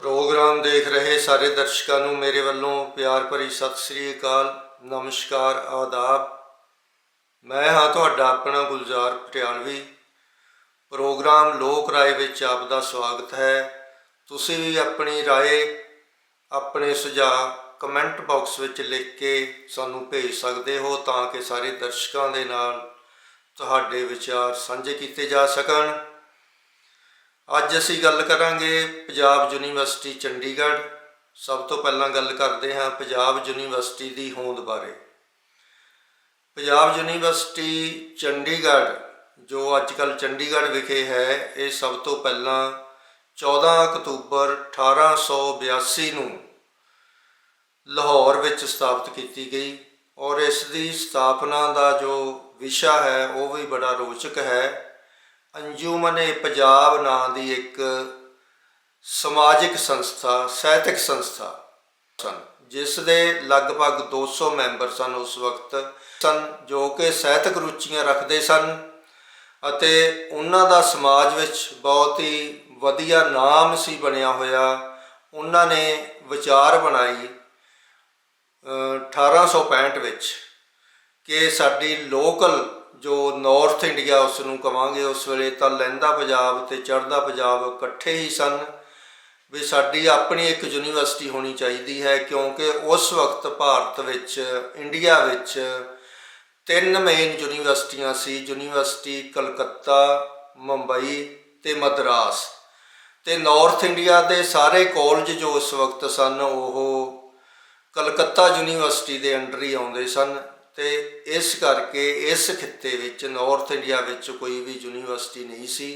Programme ਦੇਖ ਰਹੇ ਸਾਰੇ ਦਰਸ਼ਕਾਂ ਨੂੰ ਮੇਰੇ ਵੱਲੋਂ ਪਿਆਰ ਭਰੀ ਸਤਿ ਸ੍ਰੀ ਅਕਾਲ, ਨਮਸਕਾਰ, ਆਦਾਬ। ਮੈਂ ਹਾਂ ਤੁਹਾਡਾ ਆਪਣਾ ਗੁਲਜ਼ਾਰ ਪਟਿਆਲਵੀ ਪ੍ਰੋਗਰਾਮ ਲੋਕ ਰਾਏ ਵਿੱਚ ਆਪ ਦਾ ਸਵਾਗਤ ਹੈ। ਤੁਸੀਂ ਵੀ ਆਪਣੀ ਰਾਏ, ਆਪਣੇ ਸੁਝਾਅ ਕਮੈਂਟ ਬਾਕਸ ਵਿੱਚ ਲਿਖ ਕੇ ਸਾਨੂੰ ਭੇਜ ਸਕਦੇ ਹੋ ਤਾਂ ਕਿ ਸਾਰੇ ਦਰਸ਼ਕਾਂ ਦੇ ਨਾਲ ਤੁਹਾਡੇ ਵਿਚਾਰ ਸਾਂਝੇ ਕੀਤੇ ਜਾ ਸਕਣ। ਅੱਜ ਅਸੀਂ ਗੱਲ ਕਰਾਂਗੇ ਪੰਜਾਬ ਯੂਨੀਵਰਸਿਟੀ ਚੰਡੀਗੜ੍ਹ। ਸਭ ਤੋਂ ਪਹਿਲਾਂ ਗੱਲ ਕਰਦੇ ਹਾਂ ਪੰਜਾਬ ਯੂਨੀਵਰਸਿਟੀ ਦੀ ਹੋਂਦ ਬਾਰੇ। ਪੰਜਾਬ ਯੂਨੀਵਰਸਿਟੀ ਚੰਡੀਗੜ੍ਹ, ਜੋ ਅੱਜਕੱਲ ਚੰਡੀਗੜ੍ਹ ਵਿਖੇ ਹੈ, ਇਹ ਸਭ ਤੋਂ ਪਹਿਲਾਂ 14 ਅਕਤੂਬਰ 1882 ਨੂੰ ਲਾਹੌਰ ਵਿੱਚ ਸਥਾਪਿਤ ਕੀਤੀ ਗਈ ਔਰ ਇਸ ਦੀ ਸਥਾਪਨਾ ਦਾ ਜੋ ਵਿਸ਼ਾ ਹੈ, ਉਹ ਵੀ ਬੜਾ ਰੋਚਕ ਹੈ। ਅੰਜੂਮਨੇ ਪੰਜਾਬ ਨਾਂ ਦੀ ਇੱਕ ਸਮਾਜਿਕ ਸੰਸਥਾ ਸਾਹਿਤਕ ਸੰਸਥਾ ਸਨ ਜਿਸ ਦੇ ਲਗਭਗ 200 ਮੈਂਬਰ ਸਨ ਉਸ ਵਕਤ ਸਨ ਜੋ ਕਿ ਸਾਹਿਤਕ ਰੁਚੀਆਂ ਰੱਖਦੇ ਸਨ ਅਤੇ ਉਹਨਾਂ ਦਾ ਸਮਾਜ ਵਿੱਚ ਬਹੁਤ ਹੀ ਵਧੀਆ ਨਾਮ ਸੀ ਬਣਿਆ ਹੋਇਆ। ਉਹਨਾਂ ਨੇ ਵਿਚਾਰ ਬਣਾਈ ਅ, 1865 ਵਿੱਚ ਕਿ ਸਾਡੀ ਲੋਕਲ ਜੋ ਨਾਰਥ ਇੰਡੀਆ ਉਸ ਨੂੰ ਕਵਾਂਗੇ, ਉਸ ਵੇਲੇ ਤਾਂ ਲਹਿੰਦਾ ਪੰਜਾਬ ਤੇ ਚੜ੍ਹਦਾ ਪੰਜਾਬ ਇਕੱਠੇ ਹੀ ਸਨ ਵੀ ਸਾਡੀ ਆਪਣੀ ਇੱਕ ਯੂਨੀਵਰਸਿਟੀ ਹੋਣੀ ਚਾਹੀਦੀ ਹੈ ਕਿਉਂਕਿ ਉਸ ਵਕਤ ਭਾਰਤ ਵਿੱਚ ਇੰਡੀਆ ਵਿੱਚ ਤਿੰਨ ਮੇਨ ਯੂਨੀਵਰਸਿਟੀਆਂ ਸੀ, ਯੂਨੀਵਰਸਿਟੀ ਕਲਕੱਤਾ, ਮੁੰਬਈ ਤੇ ਮਦਰਾਸ। ਤੇ ਨਾਰਥ ਇੰਡੀਆ ਦੇ ਸਾਰੇ ਕਾਲਜ ਜੋ ਉਸ ਵਕਤ ਸਨ, ਉਹ ਕਲਕੱਤਾ ਯੂਨੀਵਰਸਿਟੀ ਦੇ ਅੰਡਰ ਹੀ ਆਉਂਦੇ ਸਨ। ਤੇ ਇਸ ਕਰਕੇ ਇਸ ਖਿੱਤੇ ਵਿੱਚ ਨਾਰਥ ਇੰਡੀਆ ਵਿੱਚ ਕੋਈ ਵੀ ਯੂਨੀਵਰਸਿਟੀ ਨਹੀਂ ਸੀ।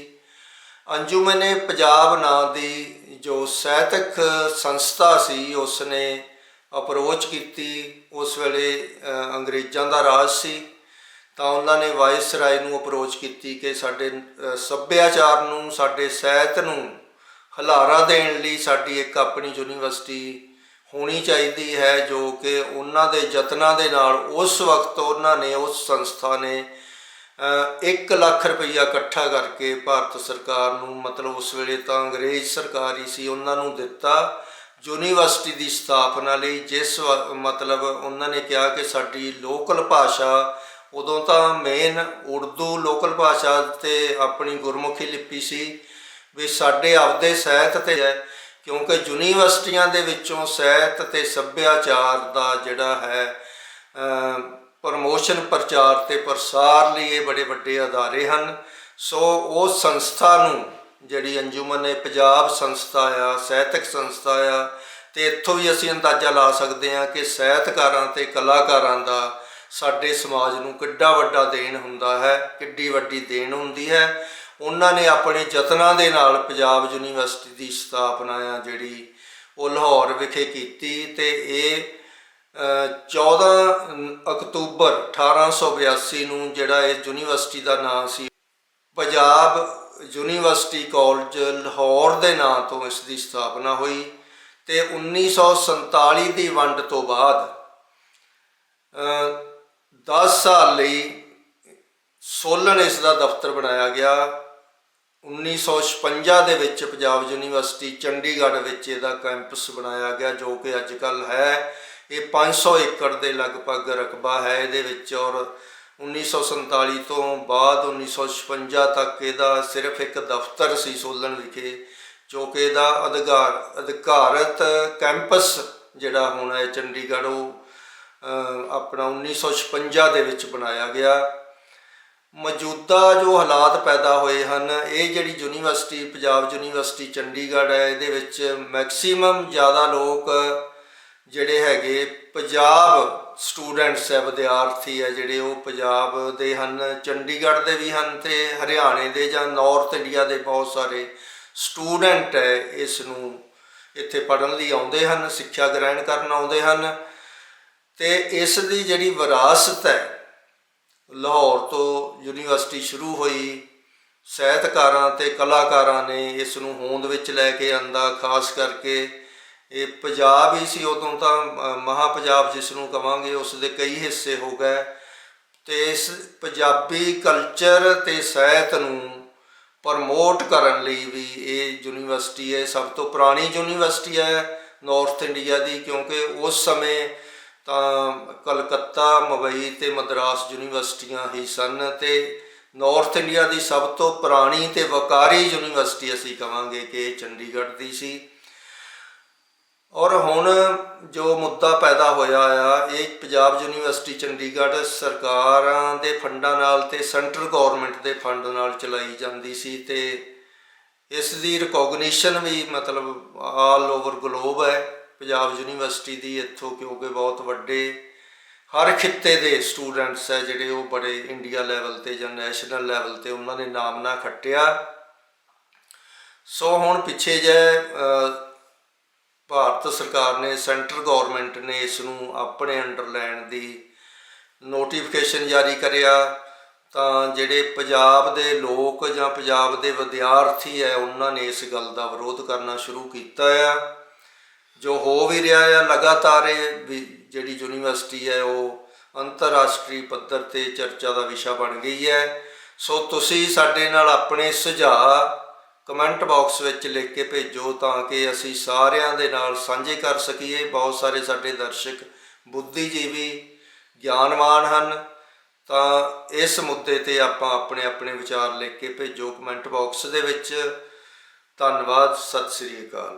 ਅੰਜੁਮਨੇ ਪੰਜਾਬ ਨਾਂ ਦੀ ਜੋ ਸਾਹਿਤਕ ਸੰਸਥਾ ਸੀ ਉਸ ਨੇ ਅਪਰੋਚ ਕੀਤੀ। ਉਸ ਵੇਲੇ ਅੰਗਰੇਜ਼ਾਂ ਦਾ ਰਾਜ ਸੀ। ਤਾਂ ਉਹਨਾਂ ਨੇ ਵਾਇਸ ਰਾਏ ਨੂੰ ਅਪਰੋਚ ਕੀਤੀ ਕਿ ਸਾਡੇ ਸੱਭਿਆਚਾਰ ਨੂੰ, ਸਾਡੇ ਸਾਹਿਤ ਨੂੰ ਹਲਾਰਾ ਦੇਣ ਲਈ ਸਾਡੀ ਇੱਕ ਆਪਣੀ ਯੂਨੀਵਰਸਿਟੀ ਹੋਣੀ ਚਾਹੀਦੀ ਹੈ ਜੋ ਕਿ ਉਹਨਾਂ ਦੇ ਯਤਨਾਂ ਦੇ ਨਾਲ ਉਸ ਵਕਤ ਉਹਨਾਂ ਨੇ, ਉਸ ਸੰਸਥਾ ਨੇ 1 ਲੱਖ ਰੁਪਈਆ ਇਕੱਠਾ ਕਰਕੇ ਭਾਰਤ ਸਰਕਾਰ ਨੂੰ, ਮਤਲਬ ਉਸ ਵੇਲੇ ਤਾਂ ਅੰਗਰੇਜ਼ ਸਰਕਾਰ ਹੀ ਸੀ, ਉਹਨਾਂ ਨੂੰ ਦਿੱਤਾ ਯੂਨੀਵਰਸਿਟੀ ਦੀ ਸਥਾਪਨਾ ਲਈ, ਜਿਸ ਵ- ਮਤਲਬ ਉਹਨਾਂ ਨੇ ਕਿਹਾ ਕਿ ਸਾਡੀ ਲੋਕਲ ਭਾਸ਼ਾ, ਉਦੋਂ ਤਾਂ ਮੇਨ ਉਰਦੂ ਲੋਕਲ ਭਾਸ਼ਾ ਤੇ ਆਪਣੀ ਗੁਰਮੁਖੀ ਲਿਪੀ ਸੀ, ਵੀ ਸਾਡੇ ਆਪਦੇ ਸਾਹਿਤ ਤੇ ਹੈ। ਕਿਉਂਕਿ ਯੂਨੀਵਰਸਿਟੀਆਂ ਦੇ ਵਿੱਚੋਂ ਸਾਹਿਤ ਤੇ ਸੱਭਿਆਚਾਰ ਦਾ ਜਿਹੜਾ ਹੈ ਪ੍ਰਮੋਸ਼ਨ ਪ੍ਰਚਾਰ ਤੇ ਪ੍ਰਸਾਰ ਲਈ ਇਹ ਬੜੇ ਵੱਡੇ ਅਦਾਰੇ ਹਨ। ਸੋ ਉਹ ਸੰਸਥਾ ਨੂੰ, ਜਿਹੜੀ ਅੰਜੁਮਨ ਹੈ ਪੰਜਾਬ ਸੰਸਥਾ ਆ, ਸਾਹਿਤਕ ਸੰਸਥਾ ਆ, ਤੇ ਇੱਥੋਂ ਵੀ ਅਸੀਂ ਅੰਦਾਜ਼ਾ ਲਾ ਸਕਦੇ ਹਾਂ ਕਿ ਸਾਹਿਤਕਾਰਾਂ ਤੇ ਕਲਾਕਾਰਾਂ ਦਾ ਸਾਡੇ ਸਮਾਜ ਨੂੰ ਕਿੱਡਾ ਵੱਡਾ ਦੇਣ ਹੁੰਦਾ ਹੈ, ਕਿੱਡੀ ਵੱਡੀ ਦੇਣ ਹੁੰਦੀ ਹੈ। ਉਹਨਾਂ ਨੇ ਆਪਣੇ ਯਤਨਾਂ ਦੇ ਨਾਲ ਪੰਜਾਬ ਯੂਨੀਵਰਸਿਟੀ ਦੀ ਸਥਾਪਨਾ ਆ ਜਿਹੜੀ ਉਹ ਲਾਹੌਰ ਵਿਖੇ ਕੀਤੀ ਤੇ ਇਹ ਅ, 14 ਅਕਤੂਬਰ 1882 ਨੂੰ ਜਿਹੜਾ ਇਹ ਯੂਨੀਵਰਸਿਟੀ ਦਾ ਨਾਮ ਸੀ ਪੰਜਾਬ ਯੂਨੀਵਰਸਿਟੀ ਕਾਲਜ ਲਾਹੌਰ ਦੇ ਨਾਂ ਤੋਂ ਇਸ ਦੀ ਸਥਾਪਨਾ ਹੋਈ ਤੇ 1947 ਦੀ ਵੰਡ ਤੋਂ ਬਾਅਦ ਅ, 10 ਸਾਲ ਲਈ ਸੋਲਨ ਇਸ ਦਾ ਦਫ਼ਤਰ ਬਣਾਇਆ ਗਿਆ। 1956 ਦੇ ਵਿੱਚ ਪੰਜਾਬ ਯੂਨੀਵਰਸਿਟੀ ਚੰਡੀਗੜ੍ਹ ਵਿੱਚ ਇਹਦਾ ਕੈਂਪਸ ਬਣਾਇਆ ਗਿਆ ਜੋ ਕਿ ਅੱਜ ਕੱਲ ਹੈ। ਇਹ 500 ਏਕੜ ਦੇ ਲਗਭਗ ਰਕਬਾ ਹੈ ਇਹਦੇ ਵਿੱਚ ਔਰ 1947 ਤੋਂ ਬਾਅਦ 1956 ਤੱਕ ਇਹਦਾ ਸਿਰਫ ਇੱਕ ਦਫ਼ਤਰ ਸੀ ਸੋਲਨ ਵਿਖੇ ਜੋ ਕਿ ਇਹਦਾ ਅਧਿਕਾਰ ਅਧਿਕਾਰਤ ਕੈਂਪਸ ਜਿਹੜਾ ਹੁਣ ਹੈ ਚੰਡੀਗੜ੍ਹ ਉਹ ਅ, ਆਪਣਾ 1956 ਦੇ ਵਿੱਚ ਬਣਾਇਆ ਗਿਆ। ਮੌਜੂਦਾ ਜੋ ਹਾਲਾਤ ਪੈਦਾ ਹੋਏ ਹਨ, ਇਹ ਜਿਹੜੀ ਯੂਨੀਵਰਸਿਟੀ, ਪੰਜਾਬ ਯੂਨੀਵਰਸਿਟੀ ਚੰਡੀਗੜ੍ਹ ਹੈ, ਇਹਦੇ ਵਿੱਚ ਮੈਕਸਿਮਮ ਜ਼ਿਆਦਾ ਲੋਕ ਜਿਹੜੇ ਹੈਗੇ ਪੰਜਾਬ ਸਟੂਡੈਂਟਸ ਹੈ, ਵਿਦਿਆਰਥੀ ਹੈ, ਜਿਹੜੇ ਉਹ ਪੰਜਾਬ ਦੇ ਹਨ। ਚੰਡੀਗੜ੍ਹ ਦੇ ਵੀ ਹਨ ਤੇ ਹਰਿਆਣੇ ਦੇ ਜਾਂ ਨਾਰਥ ਇੰਡੀਆ ਦੇ ਬਹੁਤ ਸਾਰੇ ਸਟੂਡੈਂਟ ਹੈ ਇਸ ਨੂੰ ਇੱਥੇ ਪੜ੍ਹਨ ਲਈ ਆਉਂਦੇ ਹਨ, ਸਿੱਖਿਆ ਗ੍ਰਹਿਣ ਕਰਨ ਆਉਂਦੇ ਹਨ। ਤੇ ਇਸ ਦੀ ਜਿਹੜੀ ਵਿਰਾਸਤ ਹੈ ਲਾਹੌਰ ਤੋਂ ਯੂਨੀਵਰਸਿਟੀ ਸ਼ੁਰੂ ਹੋਈ। ਸਾਹਿਤਕਾਰਾਂ ਤੇ ਕਲਾਕਾਰਾਂ ਨੇ ਇਸ ਨੂੰ ਹੋਂਦ ਵਿੱਚ ਲੈ ਕੇ ਆਂਦਾ ਖਾਸ ਕਰਕੇ ਇਹ ਪੰਜਾਬ ਹੀ ਸੀ। ਉਦੋਂ ਤਾਂ ਅ, ਮਹਾ ਪੰਜਾਬ ਜਿਸ ਨੂੰ ਕਵਾਂਗੇ ਉਸ ਦੇ ਕਈ ਹਿੱਸੇ ਹੋ ਗਏ। ਤੇ ਇਸ ਪੰਜਾਬੀ ਕਲਚਰ ਤੇ ਸਾਹਿਤ ਨੂੰ ਪ੍ਰਮੋਟ ਕਰਨ ਲਈ ਵੀ ਇਹ ਯੂਨੀਵਰਸਿਟੀ ਹੈ। ਸਭ ਤੋਂ ਪੁਰਾਣੀ ਯੂਨੀਵਰਸਿਟੀ ਹੈ ਨਾਰਥ ਇੰਡੀਆ ਦੀ ਕਿਉਂਕਿ ਉਸ ਸਮੇਂ ਤਾਂ ਕਲਕੱਤਾ, ਮੁੰਬਈ ਤੇ ਮਦਰਾਸ ਯੂਨੀਵਰਸਿਟੀਆਂ ਹੀ ਸਨ ਤੇ ਨਾਰਥ ਇੰਡੀਆ ਦੀ ਸਭ ਤੋਂ ਪੁਰਾਣੀ ਤੇ ਵਕਾਰੀ ਯੂਨੀਵਰਸਿਟੀ ਅਸੀਂ ਕਵਾਂਗੇ ਕਿ ਚੰਡੀਗੜ੍ਹ ਦੀ ਸੀ। ਔਰ ਹੁਣ ਜੋ ਮੁੱਦਾ ਪੈਦਾ ਹੋਇਆ ਆ, ਇਹ ਪੰਜਾਬ ਯੂਨੀਵਰਸਿਟੀ ਚੰਡੀਗੜ੍ਹ ਸਰਕਾਰਾਂ ਦੇ ਫੰਡਾਂ ਨਾਲ ਤੇ ਸੈਂਟਰ ਗਵਰਨਮੈਂਟ ਦੇ ਫੰਡ ਨਾਲ ਚਲਾਈ ਜਾਂਦੀ ਸੀ ਤੇ ਇਸ ਦੀ ਰਿਕੋਗਨੀਸ਼ਨ ਵੀ ਮਤਲਬ ਆਲ ਓਵਰ ਗਲੋਬ ਹੈ। ਪੰਜਾਬ ਯੂਨੀਵਰਸਿਟੀ ਦੀ ਇੱਥੋਂ ਕਿਉਂਕਿ ਬਹੁਤ ਵੱਡੇ ਹਰ ਖਿੱਤੇ ਦੇ ਸਟੂਡੈਂਟਸ ਹੈ ਜਿਹੜੇ ਉਹ ਬੜੇ ਇੰਡੀਆ ਲੈਵਲ ਤੇ ਜਾਂ ਨੈਸ਼ਨਲ ਲੈਵਲ ਤੇ ਉਹਨਾਂ ਨੇ ਨਾਮ ਨਾ ਖੱਟਿਆ। ਸੋ ਹੁਣ ਪਿੱਛੇ ਜੇ ਭਾਰਤ ਸਰਕਾਰ ਨੇ, ਸੈਂਟਰ ਗਵਰਨਮੈਂਟ ਨੇ ਇਸ ਨੂੰ ਆਪਣੇ ਅੰਡਰ ਲੈਣ ਦੀ ਨੋਟੀਫਿਕੇਸ਼ਨ ਜਾਰੀ ਕਰਿਆ, ਤਾਂ ਜਿਹੜੇ ਪੰਜਾਬ ਦੇ ਲੋਕ ਜਾਂ ਪੰਜਾਬ ਦੇ ਵਿਦਿਆਰਥੀ ਹੈ, ਉਹਨਾਂ ਨੇ ਇਸ ਗੱਲ ਦਾ ਵਿਰੋਧ ਕਰਨਾ ਸ਼ੁਰੂ ਕੀਤਾ ਆ। ਜੋ ਹੋ ਵੀ ਰਿਹਾ ਆ, ਲਗਾਤਾਰ ਇਹ ਵੀ ਜਿਹੜੀ ਯੂਨੀਵਰਸਿਟੀ ਹੈ, ਉਹ ਅੰਤਰਰਾਸ਼ਟਰੀ ਪੱਧਰ ਤੇ ਚਰਚਾ ਦਾ ਵਿਸ਼ਾ ਬਣ ਗਈ ਹੈ। ਸੋ ਤੁਸੀਂ ਸਾਡੇ ਨਾਲ ਆਪਣੇ ਸੁਝਾਅ ਕਮੈਂਟ ਬਾਕਸ ਵਿੱਚ ਲਿਖ ਕੇ ਭੇਜੋ ਤਾਂ ਕਿ ਅਸੀਂ ਸਾਰਿਆਂ ਦੇ ਨਾਲ ਸਾਂਝੇ ਕਰ ਸਕੀਏ। ਬਹੁਤ ਸਾਰੇ ਸਾਡੇ ਦਰਸ਼ਕ ਬੁੱਧੀਜੀਵੀ ਗਿਆਨਵਾਨ ਹਨ। ਤਾਂ ਇਸ ਮੁੱਦੇ ਤੇ ਆਪਾਂ ਆਪਣੇ ਆਪਣੇ ਵਿਚਾਰ ਲਿਖ ਕੇ ਭੇਜੋ ਕਮੈਂਟ ਬਾਕਸ ਦੇ ਵਿੱਚ। ਧੰਨਵਾਦ, ਸਤਿ ਸ੍ਰੀ ਅਕਾਲ।